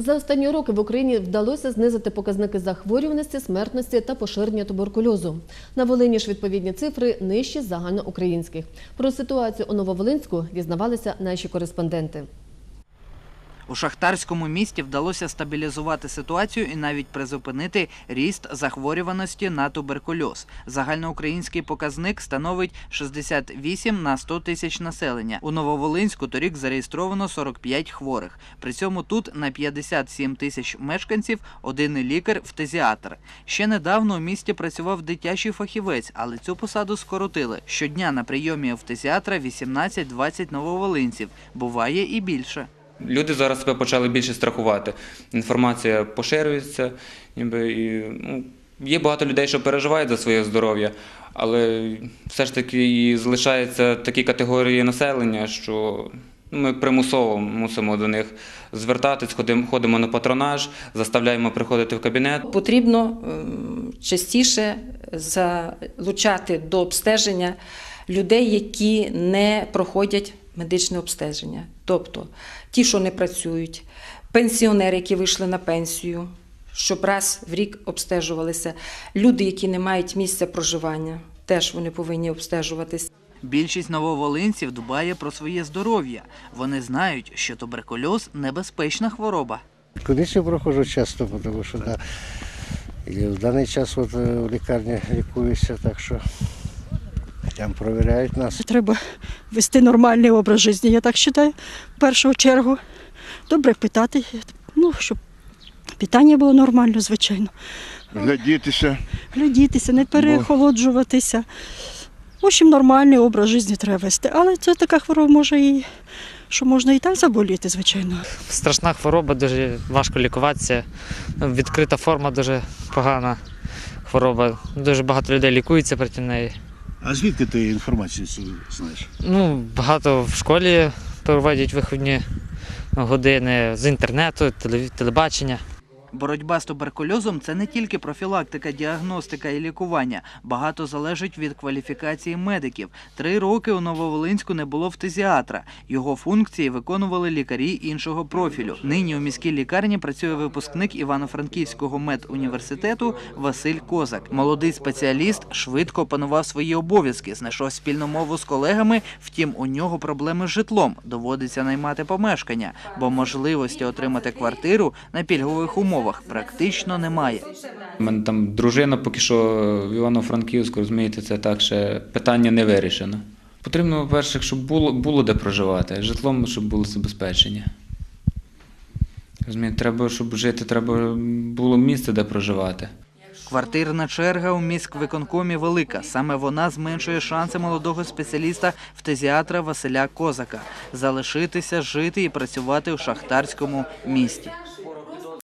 За останні роки в Україні вдалося знизити показники захворюваності, смертності та поширення туберкульозу. На Волині ж відповідні цифри нижчі загальноукраїнських. Про ситуацію у Нововолинську дізнавалися наші кореспонденти. У шахтарському місті вдалося стабілізувати ситуацію і навіть призупинити ріст захворюваності на туберкульоз. Загальноукраїнський показник становить 68 на 100 тисяч населення. У Нововолинську торік зареєстровано 45 хворих. При цьому тут на 57 тисяч мешканців один лікар фтезіатр. Ще недавно у місті працював дитячий фахівець, але цю посаду скоротили. Щодня на прийомі фтезіатра 18-20 нововолинців. Буває і більше. Люди зараз себе почали більше страхувати. Інформація поширюється, ніби і ну, є багато людей, що переживають за своє здоров'я, але все ж таки і залишаються такі категорії населення, що ну, ми примусово мусимо до них звертатись, ходимо, ходимо на патронаж, заставляємо приходити в кабінет. Потрібно ем, частіше залучати до обстеження людей, які не проходять медичне обстеження. Тобто ті, що не працюють, пенсіонери, які вийшли на пенсію, щоб раз в рік обстежувалися, люди, які не мають місця проживання, теж вони повинні обстежуватись. Більшість нововолинців дбає про своє здоров'я. Вони знають, що туберкульоз небезпечна хвороба. Комісію проходжу часто, тому що да, і в даний час от, е, в лікарні лікуюся, так що там провіряють нас. Треба вести нормальний образ життя, я так вважаю, в першу чергу. Добре питати, ну, щоб питання було нормально, звичайно. глядітися. Глядітися, не переохолоджуватися. В общем, нормальний образ життя треба вести. Але це така хвороба може і що можна і так заболіти, звичайно. страшна хвороба, дуже важко лікуватися. Відкрита форма дуже погана хвороба. Дуже багато людей лікується проти неї. А звідки ти інформацію цю знаєш? Ну, багато в школі проводять вихідні години з інтернету, телебачення. Боротьба з туберкульозом це не тільки профілактика, діагностика і лікування. Багато залежить від кваліфікації медиків. Три роки у Нововолинську не було фтезіатра. Його функції виконували лікарі іншого профілю. Нині у міській лікарні працює випускник Івано-Франківського медуніверситету Василь Козак. Молодий спеціаліст швидко опанував свої обов'язки, знайшов спільну мову з колегами. Втім, у нього проблеми з житлом. Доводиться наймати помешкання, бо можливості отримати квартиру на пільгових умовах практично немає. У мене там дружина поки що в Івано-Франківську, розумієте, це так ще питання не вирішено. Потрібно, по-перше, щоб було, було де проживати, житлом, щоб було забезпечення. Розумієте, треба, щоб жити, треба було місце, де проживати. Квартирна черга у міськвиконкомі велика. Саме вона зменшує шанси молодого спеціаліста фтезіатра Василя Козака залишитися, жити і працювати у шахтарському місті.